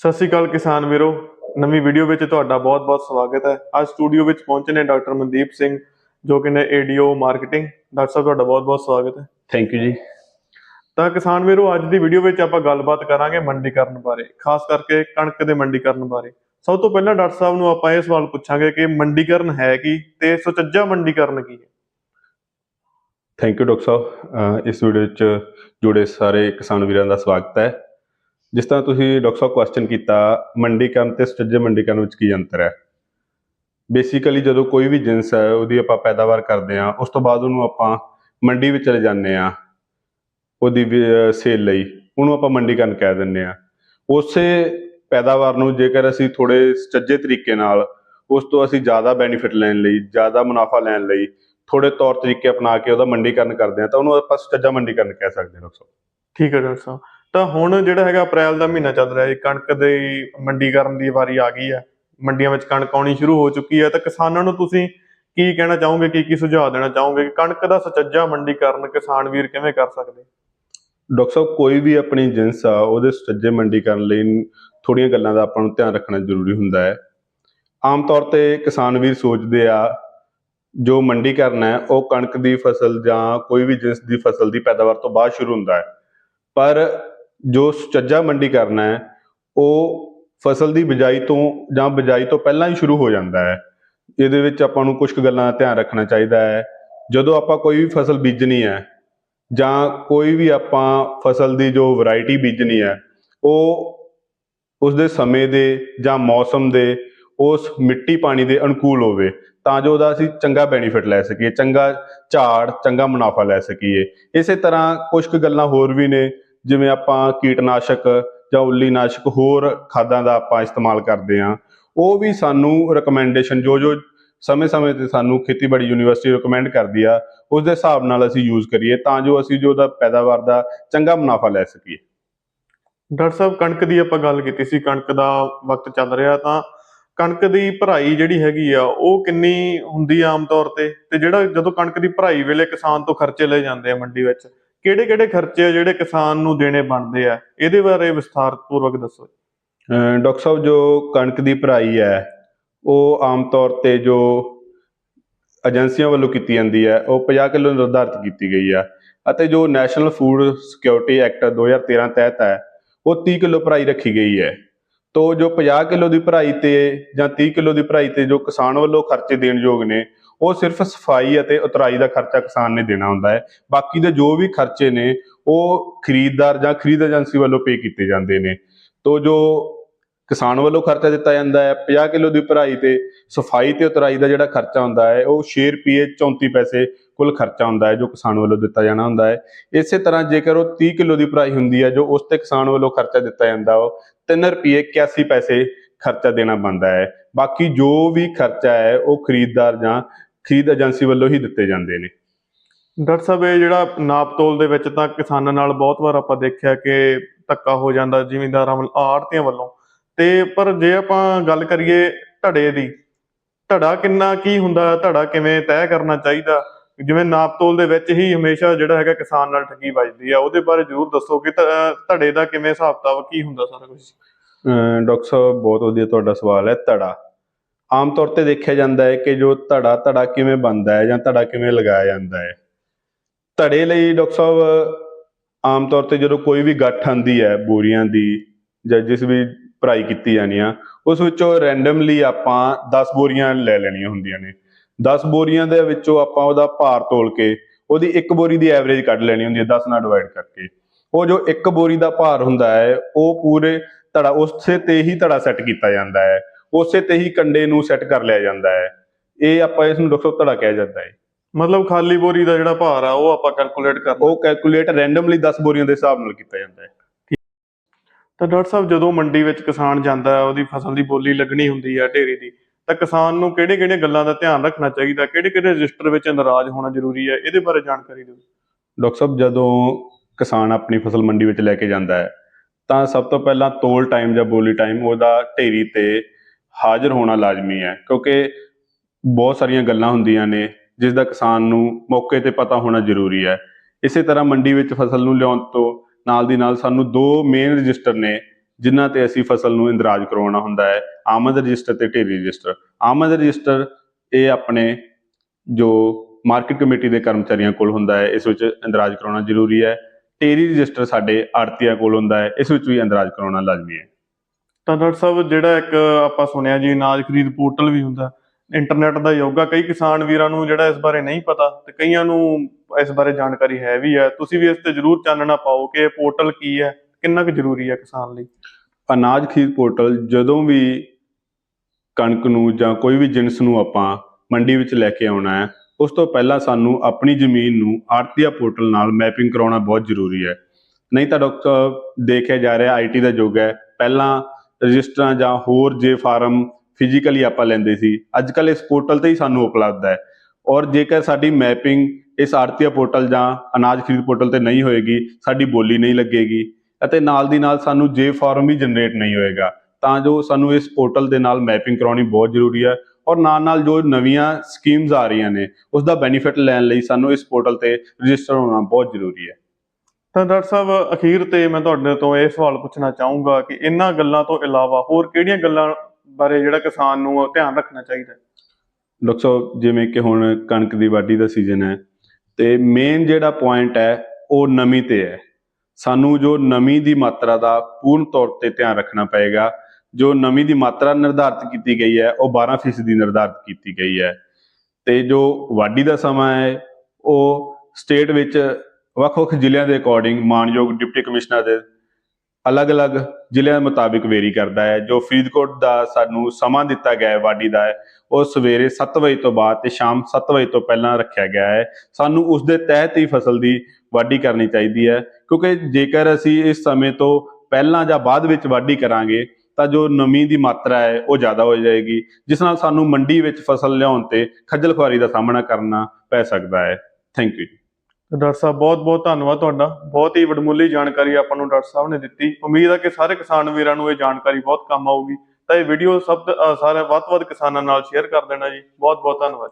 ਸਤਿ ਸ਼੍ਰੀ ਅਕਾਲ ਕਿਸਾਨ ਵੀਰੋ। ਨਵੀਂ ਵੀਡੀਓ ਵਿੱਚ ਤੁਹਾਡਾ ਬਹੁਤ-ਬਹੁਤ ਸਵਾਗਤ ਹੈ। ਅੱਜ ਸਟੂਡੀਓ ਵਿੱਚ ਪਹੁੰਚੇ ਨੇ ਡਾਕਟਰ ਮਨਦੀਪ ਸਿੰਘ ਜੋ ਕਿ ਨੇ ਏਡੀਓ ਮਾਰਕੀਟਿੰਗ। ਡਾਕਟਰ ਸਾਹਿਬ ਤੁਹਾਡਾ ਬਹੁਤ-ਬਹੁਤ ਸਵਾਗਤ ਹੈ। ਥੈਂਕ ਯੂ ਜੀ। ਤਾਂ ਕਿਸਾਨ ਵੀਰੋ ਅੱਜ ਦੀ ਵੀਡੀਓ ਵਿੱਚ ਆਪਾਂ ਗੱਲਬਾਤ ਕਰਾਂਗੇ ਮੰਡੀਕਰਨ ਬਾਰੇ ਖਾਸ ਕਰਕੇ ਕਣਕ ਦੇ ਮੰਡੀਕਰਨ ਬਾਰੇ। ਸਭ ਤੋਂ ਪਹਿਲਾਂ ਡਾਕਟਰ ਸਾਹਿਬ ਨੂੰ ਆਪਾਂ ਇਹ ਸਵਾਲ ਪੁੱਛਾਂਗੇ ਕਿ ਮੰਡੀਕਰਨ ਹੈ ਕੀ ਤੇ ਸੁਚੱਜਾ ਮੰਡੀਕਰਨ ਕੀ ਹੈ? ਥੈਂਕ ਯੂ ਡਾਕਟਰ ਸਾਹਿਬ। ਇਸ ਵੀਡੀਓ ਵਿੱਚ ਜੁੜੇ ਸਾਰੇ ਕਿਸਾਨ ਵੀਰਾਂ ਦਾ ਸਵਾਗਤ ਹੈ। ਜਿਸ ਤਰ੍ਹਾਂ ਤੁਸੀਂ ਡਾਕਟਰ ਸਾਹਿਬ ਕੁਐਸਚਨ ਕੀਤਾ, ਮੰਡੀਕਰਨ ਤੇ ਸਟੱਜੇ ਮੰਡੀਕਰਨ ਵਿੱਚ ਕੀ ਅੰਤਰ ਹੈ? ਬੇਸਿਕਲੀ ਜਦੋਂ ਕੋਈ ਵੀ ਜਿੰਸ ਹੈ, ਉਹਦੀ ਆਪਾਂ ਪੈਦਾਵਾਰ ਕਰਦੇ ਹਾਂ, ਉਸ ਤੋਂ ਬਾਅਦ ਉਹਨੂੰ ਆਪਾਂ ਮੰਡੀ ਵਿੱਚ ਲੈ ਜਾਂਦੇ ਹਾਂ, ਉਹਦੀ ਸੇਲ ਲਈ, ਉਹਨੂੰ ਆਪਾਂ ਮੰਡੀਕਰਨ ਕਹਿ ਦਿੰਦੇ ਹਾਂ। ਉਸੇ ਪੈਦਾਵਾਰ ਨੂੰ ਜੇਕਰ ਅਸੀਂ ਥੋੜੇ ਸਟੱਜੇ ਤਰੀਕੇ ਨਾਲ, ਉਸ ਤੋਂ ਅਸੀਂ ਜ਼ਿਆਦਾ ਬੈਨੀਫਿਟ ਲੈਣ ਲਈ, ਜ਼ਿਆਦਾ ਮੁਨਾਫਾ ਲੈਣ ਲਈ ਥੋੜੇ ਤੌਰ ਤਰੀਕੇ ਅਪਣਾ ਕੇ ਉਹਦਾ ਮੰਡੀਕਰਨ ਕਰਦੇ ਆ ਤਾਂ ਉਹਨੂੰ ਆਪਾਂ ਸੱਜਾ ਮੰਡੀਕਰਨ ਕਹਿ ਸਕਦੇ ਹਾਂ, ਡਾਕਟਰ ਸਾਹਿਬ। ਠੀਕ ਹੈ, ਡਾਕਟਰ ਸਾਹਿਬ। ਤਾਂ ਹੁਣ ਜਿਹੜਾ ਹੈਗਾ ਅਪ੍ਰੈਲ ਦਾ ਮਹੀਨਾ ਚੱਲ ਰਿਹਾ ਹੈ ਕਣਕ ਦੇ ਮੰਡੀਕਰਨ ਦੀ ਵਾਰੀ ਆ ਗਈ ਹੈ। ਮੰਡੀਆਂ ਵਿੱਚ ਕਣਕ ਆਉਣੀ ਸ਼ੁਰੂ ਹੋ ਚੁੱਕੀ ਹੈ। ਤਾਂ ਕਿਸਾਨਾਂ ਨੂੰ ਤੁਸੀਂ ਕੀ ਕਹਿਣਾ ਚਾਹੋਗੇ, ਕੀ ਕੀ ਸੁਝਾਅ ਦੇਣਾ ਚਾਹੋਗੇ ਕਿ ਕਣਕ ਦਾ ਸੁਚੱਜਾ ਮੰਡੀਕਰਨ ਕਿਸਾਨ ਵੀਰ ਕਿਵੇਂ ਕਰ ਸਕਦੇ? ਡਾਕਟਰ ਸਾਹਿਬ, ਕੋਈ ਵੀ ਆਪਣੀ ਜਿੰਸ ਆ, ਉਹਦੇ ਸੱਜੇ ਮੰਡੀਕਰਨ ਲਈ ਥੋੜੀਆਂ ਗੱਲਾਂ ਦਾ ਆਪਾਂ ਨੂੰ ਧਿਆਨ ਰੱਖਣਾ ਜ਼ਰੂਰੀ ਹੁੰਦਾ ਹੈ। ਆਮ ਤੌਰ ਤੇ ਕਿਸਾਨ ਵੀਰ ਸੋਚਦੇ ਆ, ਜੋ ਮੰਡੀਕਰਨ ਹੈ, ਉਹ ਕਣਕ ਦੀ ਫਸਲ ਜਾਂ ਕੋਈ ਵੀ ਜਿੰਸ ਦੀ ਫਸਲ ਦੀ ਪੈਦਾਵਾਰ ਤੋਂ ਬਾਅਦ ਸ਼ੁਰੂ ਹੁੰਦਾ ਹੈ। ਪਰ ਜੋ ਸੁਚੱਜਾ ਮੰਡੀਕਰਨ ਹੈ, ਉਹ ਫਸਲ ਦੀ ਬਿਜਾਈ ਤੋਂ ਜਾਂ ਬਿਜਾਈ ਤੋਂ ਪਹਿਲਾਂ ਹੀ ਸ਼ੁਰੂ ਹੋ ਜਾਂਦਾ ਹੈ। ਇਹਦੇ ਵਿੱਚ ਆਪਾਂ ਨੂੰ ਕੁਝ ਕੁ ਗੱਲਾਂ ਦਾ ਧਿਆਨ ਰੱਖਣਾ ਚਾਹੀਦਾ ਹੈ। ਜਦੋਂ ਆਪਾਂ ਕੋਈ ਵੀ ਫਸਲ ਬੀਜਣੀ ਹੈ ਜਾਂ ਕੋਈ ਵੀ ਆਪਾਂ ਫਸਲ ਦੀ ਜੋ ਵੈਰਾਈਟੀ ਬੀਜਣੀ ਹੈ, ਉਹ ਉਸ ਦੇ ਸਮੇਂ ਦੇ ਜਾਂ ਮੌਸਮ ਦੇ, ਉਸ ਮਿੱਟੀ ਪਾਣੀ ਦੇ ਅਨੁਕੂਲ ਹੋਵੇ, ਤਾਂ ਜੋ ਉਹਦਾ ਅਸੀਂ ਚੰਗਾ ਬੈਨੀਫਿਟ ਲੈ ਸਕੀਏ, ਚੰਗਾ ਝਾੜ, ਚੰਗਾ ਮੁਨਾਫਾ ਲੈ ਸਕੀਏ। ਇਸੇ ਤਰ੍ਹਾਂ ਕੁਝ ਕੁ ਗੱਲਾਂ ਹੋਰ ਵੀ ਨੇ ਜਿਵੇਂ ਆਪਾਂ ਕੀਟਨਾਸ਼ਕ ਜਾਂ ਉੱਲੀਨਾਸ਼ਕ ਹੋਰ ਖਾਦਾਂ ਦਾ ਆਪਾਂ ਇਸਤੇਮਾਲ ਕਰਦੇ ਆ ਉਹ ਵੀ ਸਾਨੂੰ ਰეკਮੈਂਡੇਸ਼ਨ ਜੋ ਜੋ ਸਮੇਂ-ਸਮੇਂ ਤੇ ਸਾਨੂੰ ਖੇਤੀਬਾੜੀ ਯੂਨੀਵਰਸਿਟੀ ਰეკਮੈਂਡ ਕਰਦੀ ਆ ਉਸ ਦੇ ਹਿਸਾਬ ਨਾਲ ਅਸੀਂ ਯੂਜ਼ ਕਰੀਏ ਤਾਂ ਜੋ ਅਸੀਂ ਜੋ ਦਾ ਪੈਦਾਵਾਰ ਦਾ ਚੰਗਾ ਮੁਨਾਫਾ ਲੈ ਸਕੀਏ। ਡਾਕਟਰ ਸਾਹਿਬ, ਕਣਕ ਦੀ ਆਪਾਂ ਗੱਲ ਕੀਤੀ ਸੀ, ਕਣਕ ਦਾ ਵਕਤ ਚੱਲ ਰਿਹਾ ਤਾਂ ਕਣਕ ਦੀ ਭਰਾਈ ਜਿਹੜੀ ਹੈਗੀ ਆ, ਉਹ ਕਿੰਨੀ ਹੁੰਦੀ ਆ ਆਮ ਤੌਰ ਤੇ? ਤੇ ਜਿਹੜਾ ਜਦੋਂ ਕਣਕ ਦੀ ਭਰਾਈ ਵੇਲੇ ਕਿਸਾਨ ਤੋਂ ਖਰਚੇ ਲਏ ਜਾਂਦੇ ਆ ਮੰਡੀ ਵਿੱਚ ਕਿਹੜੇ ਕਿਹੜੇ ਖਰਚੇ ਆ ਜਿਹੜੇ ਕਿਸਾਨ ਨੂੰ ਦੇਣੇ ਬਣਦੇ ਆ? ਇਹਦੇ ਬਾਰੇ ਵਿਸਥਾਰ ਪੂਰਵਕ ਦੱਸੋ ਡਾਕਟਰ ਸਾਹਿਬ, ਜੋ ਕਣਕ ਦੀ ਭਰਾਈ ਹੈ, ਉਹ ਆਮ ਤੌਰ ਤੇ ਜੋ ਏਜੰਸੀਆਂ ਵੱਲੋਂ ਕੀਤੀ ਜਾਂਦੀ ਹੈ, ਉਹ 50 ਕਿਲੋ ਨਿਰਧਾਰਿਤ ਕੀਤੀ ਗਈ ਹੈ ਅਤੇ ਜੋ ਨੈਸ਼ਨਲ ਫੂਡ ਸਿਕਿਉਰਿਟੀ ਐਕਟ 2013 ਤਹਿਤ ਹੈ, ਉਹ 30 ਕਿਲੋ ਭਰਾਈ ਰੱਖੀ ਗਈ ਹੈ। ਤੋ ਜੋ 50 ਕਿਲੋ ਦੀ ਭਰਾਈ ਤੇ ਜਾਂ 30 ਕਿਲੋ ਦੀ ਭਰਾਈ ਤੇ ਜੋ ਕਿਸਾਨ ਵੱਲੋਂ ਖਰਚੇ ਦੇਣ ਯੋਗ ਨੇ ਉਹ ਸਿਰਫ ਸਫ਼ਾਈ ਅਤੇ ਉਤਰਾਈ ਦਾ ਖਰਚਾ ਕਿਸਾਨ ਨੇ ਦੇਣਾ ਹੁੰਦਾ ਹੈ। ਬਾਕੀ ਦੇ ਜੋ ਵੀ ਖਰਚੇ ਨੇ, ਉਹ ਖਰੀਦਦਾਰ ਜਾਂ ਖਰੀਦ ਏਜੰਸੀ ਵੱਲੋਂ ਪੇ ਕੀਤੇ ਜਾਂਦੇ ਨੇ। ਤੋ ਜੋ ਕਿਸਾਨ ਵੱਲੋਂ ਖਰਚਾ ਦਿੱਤਾ ਜਾਂਦਾ ਹੈ 50 ਕਿਲੋ ਦੀ ਭਰਾਈ ਤੇ ਸਫ਼ਾਈ ਤੇ ਉਤਰਾਈ ਦਾ ਜਿਹੜਾ ਖਰਚਾ ਹੁੰਦਾ ਹੈ, ਉਹ 6 ਰੁਪਏ 34 ਪੈਸੇ ਕੁੱਲ ਖਰਚਾ ਹੁੰਦਾ ਹੈ, ਜੋ ਕਿਸਾਨ ਵੱਲੋਂ ਦਿੱਤਾ ਜਾਣਾ ਹੁੰਦਾ ਹੈ। ਇਸੇ ਤਰ੍ਹਾਂ ਜੇਕਰ ਉਹ 30 ਕਿਲੋ ਦੀ ਭਰਾਈ ਹੁੰਦੀ ਹੈ, ਜੋ ਉਸ ਤੇ ਕਿਸਾਨ ਵੱਲੋਂ ਖਰਚਾ ਦਿੱਤਾ ਜਾਂਦਾ, ਉਹ 3 ਰੁਪਏ 81 ਪੈਸੇ ਖਰਚਾ ਦੇਣਾ ਬਣਦਾ ਹੈ। ਬਾਕੀ ਜੋ ਵੀ ਖਰਚਾ ਹੈ, ਉਹ ਖਰੀਦਦਾਰ ਜਾਂ ਖਰੀਦ ਏਜੰਸੀ ਵੱਲੋਂ ਹੀ ਦਿੱਤੇ ਜਾਂਦੇ ਨੇ। ਡਾਕਟਰ ਸਾਹਿਬ ਇਹ ਜਿਹੜਾ ਨਾਪ ਤੋਲ ਦੇ ਵਿੱਚ ਤਾਂ ਕਿਸਾਨਾਂ ਨਾਲ ਬਹੁਤ ਵਾਰ ਆਪਾਂ ਦੇਖਿਆ ਕਿ ਧੱਕਾ ਹੋ ਜਾਂਦਾ ਜ਼ਿਮੀਂਦਾਰਾਂ ਵੱਲ ਆੜਤੀਆਂ ਵੱਲੋਂ। ਤੇ ਪਰ ਜੇ ਆਪਾਂ ਗੱਲ ਕਰੀਏ ਧੜੇ ਦੀ ਧੜਾ ਕਿੰਨਾ ਕੀ ਹੁੰਦਾ ਧੜਾ ਕਿਵੇਂ ਤੈਅ ਕਰਨਾ ਚਾਹੀਦਾ? ਜਿਵੇਂ ਨਾਪ ਤੋਲ ਦੇ ਵਿੱਚ ਹੀ ਹਮੇਸ਼ਾ ਜਿਹੜਾ ਹੈਗਾ ਕਿਸਾਨ ਨਾਲ ਠੱਗੀ ਵੱਜਦੀ ਆ ਉਹਦੇ ਬਾਰੇ ਜ਼ਰੂਰ ਦੱਸੋ ਕਿ ਧੜੇ ਦਾ ਕਿਵੇਂ ਹਿਸਾਬ ਕਿਤਾਬ ਕੀ ਹੁੰਦਾ ਸਾਰਾ ਕੁਝ ਅਹ ਡਾਕਟਰ ਸਾਹਿਬ ਬਹੁਤ ਵਧੀਆ ਤੁਹਾਡਾ ਸਵਾਲ ਹੈ ਧੜਾ। ਆਮ ਤੌਰ ਤੇ ਦੇਖਿਆ ਜਾਂਦਾ ਹੈ ਕਿ ਜੋ ਧੜਾ ਧੜਾ ਕਿਵੇਂ ਬਣਦਾ ਹੈ ਜਾਂ ਧੜਾ ਕਿਵੇਂ ਲਗਾਇਆ ਜਾਂਦਾ ਹੈ। ਧੜੇ ਲਈ ਡਾਕਟਰ ਸਾਹਿਬ, ਆਮ ਤੌਰ ਤੇ ਜਦੋਂ ਕੋਈ ਵੀ ਗੱਠ ਆਂਦੀ ਹੈ ਬੋਰੀਆਂ ਦੀ ਜਾਂ ਜਿਸ ਵੀ ਭਰਾਈ ਕੀਤੀ ਜਾਣੀ ਆ, ਉਸ ਵਿੱਚੋਂ ਰੈਂਡਮਲੀ ਆਪਾਂ 10 ਬੋਰੀਆਂ ਲੈ ਲੈਣੀਆਂ ਹੁੰਦੀਆਂ ਨੇ। 10 ਬੋਰੀਆਂ ਦੇ ਵਿੱਚੋਂ ਆਪਾਂ ਉਹਦਾ ਭਾਰ ਤੋਲ ਕੇ ਉਹਦੀ ਇੱਕ ਬੋਰੀ ਦੀ ਐਵਰੇਜ ਕੱਢ ਲੈਣੀ ਹੁੰਦੀ ਹੈ 10 ਨਾਲ ਡਿਵਾਈਡ ਕਰਕੇ। ਉਹ ਜੋ ਇੱਕ ਬੋਰੀ ਦਾ ਭਾਰ ਹੁੰਦਾ ਹੈ, ਉਹ ਪੂਰੇ ਧੜਾ, ਉਸੇ ਤੇ ਹੀ ਧੜਾ ਸੈੱਟ ਕੀਤਾ ਜਾਂਦਾ ਹੈ। ਉਸੇ ਤੇ ਹੀ ਕੰਡੇ ਨੂੰ ਸੈੱਟ ਕਰ ਲਿਆ ਜਾਂਦਾ ਹੈ। ਇਹ ਆਪਾਂ ਇਸ ਨੂੰ ਸਾਹਿਬ ਧੜਾ ਕਿਹਾ ਜਾਂਦਾ ਹੈ। ਮਤਲਬ ਖਾਲੀ ਬੋਰੀ ਦਾ ਜਿਹੜਾ ਭਾਰ ਆ ਉਹ ਆਪਾਂ ਕੈਲਕੂਲੇਟ ਕਰਨਾ ਉਹ ਕੈਲਕੂਲੇਟ ਰੈਂਡਮਲੀ 10 ਬੋਰੀਆਂ ਦੇ ਹਿਸਾਬ ਨਾਲ ਕੀਤਾ ਜਾਂਦਾ ਹੈ। ਤਾਂ ਡਾਕਟਰ ਸਾਹਿਬ ਜਦੋਂ ਮੰਡੀ ਵਿੱਚ ਕਿਸਾਨ ਜਾਂਦਾ ਹੈ ਉਹਦੀ ਫਸਲ ਦੀ ਬੋਲੀ ਲੱਗਣੀ ਹੁੰਦੀ ਹੈ ਢੇਰੀ ਦੀ ਤਾਂ ਕਿਸਾਨ ਨੂੰ ਕਿਹੜੇ-ਕਿਹੜੇ ਗੱਲਾਂ ਦਾ ਧਿਆਨ ਰੱਖਣਾ ਚਾਹੀਦਾ? ਕਿਹੜੇ-ਕਿਹੜੇ ਰਜਿਸਟਰ ਵਿੱਚ ਨਾਰਾਜ਼ ਹੋਣਾ ਜ਼ਰੂਰੀ ਹੈ? ਇਹਦੇ ਬਾਰੇ ਜਾਣਕਾਰੀ ਦਿਓ। ਡਾਕਟਰ ਸਾਹਿਬ ਜਦੋਂ ਕਿਸਾਨ ਆਪਣੀ ਫਸਲ ਮੰਡੀ ਵਿੱਚ ਲੈ ਕੇ ਜਾਂਦਾ ਹੈ ਤਾਂ ਸਭ ਤੋਂ ਪਹਿਲਾਂ ਤੋਲ ਟਾਈਮ ਜਾਂ ਬੋਲੀ ਟਾਈਮ ਉਹਦਾ ਢੇਰੀ ਤੇ ਹਾਜ਼ਰ ਹੋਣਾ ਲਾਜ਼ਮੀ ਹੈ, ਕਿਉਂਕਿ ਬਹੁਤ ਸਾਰੀਆਂ ਗੱਲਾਂ ਹੁੰਦੀਆਂ ਨੇ ਜਿਸ ਦਾ ਕਿਸਾਨ ਨੂੰ ਮੌਕੇ ਤੇ ਪਤਾ ਹੋਣਾ ਜ਼ਰੂਰੀ ਹੈ। ਇਸੇ ਤਰ੍ਹਾਂ ਮੰਡੀ ਵਿੱਚ ਫਸਲ ਨੂੰ ਲਿਆਉਣ ਤੋਂ ਨਾਲ ਦੀ ਨਾਲ ਸਾਨੂੰ ਦੋ ਮੇਨ ਰਜਿਸਟਰ ਨੇ, ਜਿਨ੍ਹਾਂ ਤੇ ਅਸੀਂ ਫਸਲ ਨੂੰ ਇੰਦਰਾਜ ਕਰਵਾਉਣਾ ਹੁੰਦਾ ਹੈ। ਆਮਦ ਰਜਿਸਟਰ ਤੇ ਢੇਰੀ ਰਜਿਸਟਰ। ਆਮਦ ਰਜਿਸਟਰ ਇਹ ਆਪਣੇ ਜੋ ਮਾਰਕੀਟ ਕਮੇਟੀ ਦੇ ਕਰਮਚਾਰੀਆਂ ਕੋਲ ਹੁੰਦਾ ਹੈ, ਇਸ ਵਿੱਚ ਇੰਦਰਾਜ ਕਰਾਉਣਾ ਜ਼ਰੂਰੀ ਹੈ। ਢੇਰੀ ਰਜਿਸਟਰ ਸਾਡੇ ਆੜਤੀਆਂ ਕੋਲ ਹੁੰਦਾ ਹੈ, ਇਸ ਵਿੱਚ ਵੀ ਇੰਦਰਾਜ ਕਰਾਉਣਾ ਲਾਜ਼ਮੀ ਹੈ। ਤਾਂ ਡਾਕਟਰ ਸਾਹਿਬ, ਜਿਹੜਾ ਇੱਕ ਆਪਾਂ ਸੁਣਿਆ ਜੀ, ਅਨਾਜ ਖਰੀਦ ਪੋਰਟਲ ਵੀ ਹੁੰਦਾ ਇੰਟਰਨੈਟ ਦਾ ਯੁੱਗ ਆ ਕਈ ਕਿਸਾਨ ਵੀਰਾਂ ਨੂੰ ਜਿਹੜਾ ਇਸ ਬਾਰੇ ਨਹੀਂ ਪਤਾ ਤੇ ਕਈਆਂ ਨੂੰ ਇਸ ਬਾਰੇ ਜਾਣਕਾਰੀ ਹੈ ਵੀ ਹੈ। ਤੁਸੀਂ ਵੀ ਇਸ ਤੇ ਜ਼ਰੂਰ ਚਾਨਣਾ ਪਾਓ ਕਿ ਇਹ ਪੋਰਟਲ ਕੀ ਹੈ, ਕਿੰਨਾ ਕੁ ਜ਼ਰੂਰੀ ਹੈ ਕਿਸਾਨ ਲਈ? ਅਨਾਜ ਖਰੀਦ ਪੋਰਟਲ ਜਦੋਂ ਵੀ ਕਣਕ ਨੂੰ ਜਾਂ ਕੋਈ ਵੀ ਜਿੰਸ ਨੂੰ ਆਪਾਂ ਮੰਡੀ ਵਿੱਚ ਲੈ ਕੇ ਆਉਣਾ ਹੈ, ਉਸ ਤੋਂ ਪਹਿਲਾਂ ਸਾਨੂੰ ਆਪਣੀ ਜ਼ਮੀਨ ਨੂੰ ਆੜਤੀਆ ਪੋਰਟਲ ਨਾਲ ਮੈਪਿੰਗ ਕਰਾਉਣਾ ਬਹੁਤ ਜ਼ਰੂਰੀ ਹੈ। ਨਹੀਂ ਤਾਂ ਡਾਕਟਰ ਦੇਖਿਆ ਜਾ ਰਿਹਾ ਆਈਟੀ ਦਾ ਯੁੱਗ ਹੈ। ਪਹਿਲਾਂ ਰਜਿਸਟਰਾਂ ਜਾਂ ਹੋਰ ਜੇ ਫਾਰਮ ਫਿਜ਼ੀਕਲੀ ਆਪਾਂ ਲੈਂਦੇ ਸੀ ਅੱਜ ਕੱਲ ਇਸ ਪੋਰਟਲ ਤੇ ਹੀ ਸਾਨੂੰ ਉਪਲਬਧ ਹੈ। ਔਰ ਜੇਕਰ ਸਾਡੀ ਮੈਪਿੰਗ ਇਸ ਆੜਤੀਆ ਪੋਰਟਲ ਜਾਂ ਅਨਾਜ ਖਰੀਦ ਪੋਰਟਲ ਤੇ ਨਹੀਂ ਹੋਏਗੀ, ਸਾਡੀ ਬੋਲੀ ਨਹੀਂ ਲੱਗੇਗੀ ਅਤੇ ਨਾਲ ਦੀ ਨਾਲ ਸਾਨੂੰ ਜੇ ਫਾਰਮ ਵੀ ਜਨਰੇਟ ਨਹੀਂ ਹੋਏਗਾ, ਤਾਂ ਜੋ ਸਾਨੂੰ ਇਸ ਪੋਰਟਲ ਦੇ ਨਾਲ ਮੈਪਿੰਗ ਕਰਾਉਣੀ ਬਹੁਤ ਜ਼ਰੂਰੀ ਹੈ ਔਰ ਨਾਲ ਨਾਲ ਜੋ ਨਵੀਆਂ ਸਕੀਮਸ ਆ ਰਹੀਆਂ ਨੇ ਉਸ ਦਾ ਬੈਨੀਫਿਟ ਲੈਣ ਲਈ ਸਾਨੂੰ ਇਸ ਪੋਰਟਲ ਤੇ ਰਜਿਸਟਰ ਹੋਣਾ ਬਹੁਤ ਜ਼ਰੂਰੀ ਹੈ। ਤਾਂ ਡਾਕਟਰ ਸਾਹਿਬ, ਅਖੀਰ ਤੇ ਮੈਂ ਤੁਹਾਡੇ ਤੋਂ ਇਹ ਸਵਾਲ ਪੁੱਛਣਾ ਚਾਹੂੰਗਾ ਕਿ ਇਹਨਾਂ ਗੱਲਾਂ ਤੋਂ ਇਲਾਵਾ ਹੋਰ ਕਿਹੜੀਆਂ ਗੱਲਾਂ ਬਾਰੇ ਜਿਹੜਾ ਕਿਸਾਨ ਨੂੰ ਧਿਆਨ ਰੱਖਣਾ ਚਾਹੀਦਾ ਡਾਕਟਰ ਸਾਹਿਬ, ਜਿਵੇਂ ਕਿ ਹੁਣ ਕਣਕ ਦੀ ਵਾਢੀ ਦਾ ਸੀਜ਼ਨ ਹੈ ਤੇ ਮੇਨ ਜਿਹੜਾ ਪੁਆਇੰਟ ਹੈ, ਉਹ ਨਮੀ ਤੇ ਹੈ। ਸਾਨੂੰ ਜੋ ਨਮੀ ਦੀ ਮਾਤਰਾ ਦਾ ਪੂਰਨ ਤੌਰ ਤੇ ਧਿਆਨ ਰੱਖਣਾ ਪਏਗਾ, ਜੋ ਨਮੀ ਦੀ ਮਾਤਰਾ ਨਿਰਧਾਰਿਤ ਕੀਤੀ ਗਈ ਹੈ, ਉਹ 12% ਦੀ ਨਿਰਧਾਰਿਤ ਕੀਤੀ ਗਈ ਹੈ। ਤੇ ਜੋ ਵਾਢੀ ਦਾ ਸਮਾਂ ਹੈ, ਉਹ ਸਟੇਟ ਵਿੱਚ ਵੱਖ-ਵੱਖ ਜ਼ਿਲ੍ਹਿਆਂ ਦੇ ਅਕੋਰਡਿੰਗ ਮਾਨਯੋਗ ਡਿਪਟੀ ਕਮਿਸ਼ਨਰ ਦੇ ਅਲੱਗ-ਅਲੱਗ ਜ਼ਿਲ੍ਹਿਆਂ ਦੇ ਮੁਤਾਬਿਕ ਵੇਰੀ ਕਰਦਾ ਹੈ। ਜੋ ਫਰੀਦਕੋਟ ਦਾ ਸਾਨੂੰ ਸਮਾਂ ਦਿੱਤਾ ਗਿਆ ਹੈ, ਵਾਢੀ ਦਾ ਉਹ ਸਵੇਰੇ 7 ਵਜੇ ਤੋਂ ਬਾਅਦ ਤੇ ਸ਼ਾਮ 7 ਵਜੇ ਤੋਂ ਪਹਿਲਾਂ ਰੱਖਿਆ ਗਿਆ ਹੈ। ਸਾਨੂੰ ਉਸ ਦੇ ਤਹਿਤ ਹੀ ਫਸਲ ਦੀ ਵਾਢੀ ਕਰਨੀ ਚਾਹੀਦੀ ਹੈ, ਕਿਉਂਕਿ ਜੇਕਰ ਅਸੀਂ ਇਸ ਸਮੇਂ ਤੋਂ ਪਹਿਲਾਂ ਜਾਂ ਬਾਅਦ ਵਿੱਚ ਵਾਢੀ ਕਰਾਂਗੇ, ਤਾਂ ਜੋ ਨਮੀ ਦੀ ਮਾਤਰਾ ਹੈ, ਉਹ ਜ਼ਿਆਦਾ ਹੋ ਜਾਏਗੀ, ਜਿਸ ਨਾਲ ਸਾਨੂੰ ਮੰਡੀ ਵਿੱਚ ਫਸਲ ਲਿਆਉਣ ਤੇ ਖੱਜਲ ਖੁਆਰੀ ਦਾ ਸਾਹਮਣਾ ਕਰਨਾ ਪੈ ਸਕਦਾ ਹੈ। ਥੈਂਕ ਯੂ ਤੇ ਡਾਕਟਰ ਸਾਹਿਬ ਬਹੁਤ ਬਹੁਤ ਧੰਨਵਾਦ ਤੁਹਾਡਾ। ਬਹੁਤ ਹੀ ਵਡਮੁੱਲੀ ਜਾਣਕਾਰੀ ਆਪਾਂ ਨੂੰ ਡਾਕਟਰ ਸਾਹਿਬ ਨੇ ਦਿੱਤੀ। ਉਮੀਦ ਹੈ ਕਿ ਸਾਰੇ ਕਿਸਾਨ ਵੀਰਾਂ ਨੂੰ ਇਹ ਜਾਣਕਾਰੀ ਬਹੁਤ ਕੰਮ ਆਊਗੀ। ਤਾਂ ਇਹ ਵੀਡੀਓ ਸਭ ਅ, ਸਾਰੇ ਵੱਧ ਤੋਂ ਵੱਧ ਕਿਸਾਨਾਂ ਨਾਲ ਸ਼ੇਅਰ ਕਰ ਦੇਣਾ ਜੀ। ਬਹੁਤ ਬਹੁਤ ਧੰਨਵਾਦ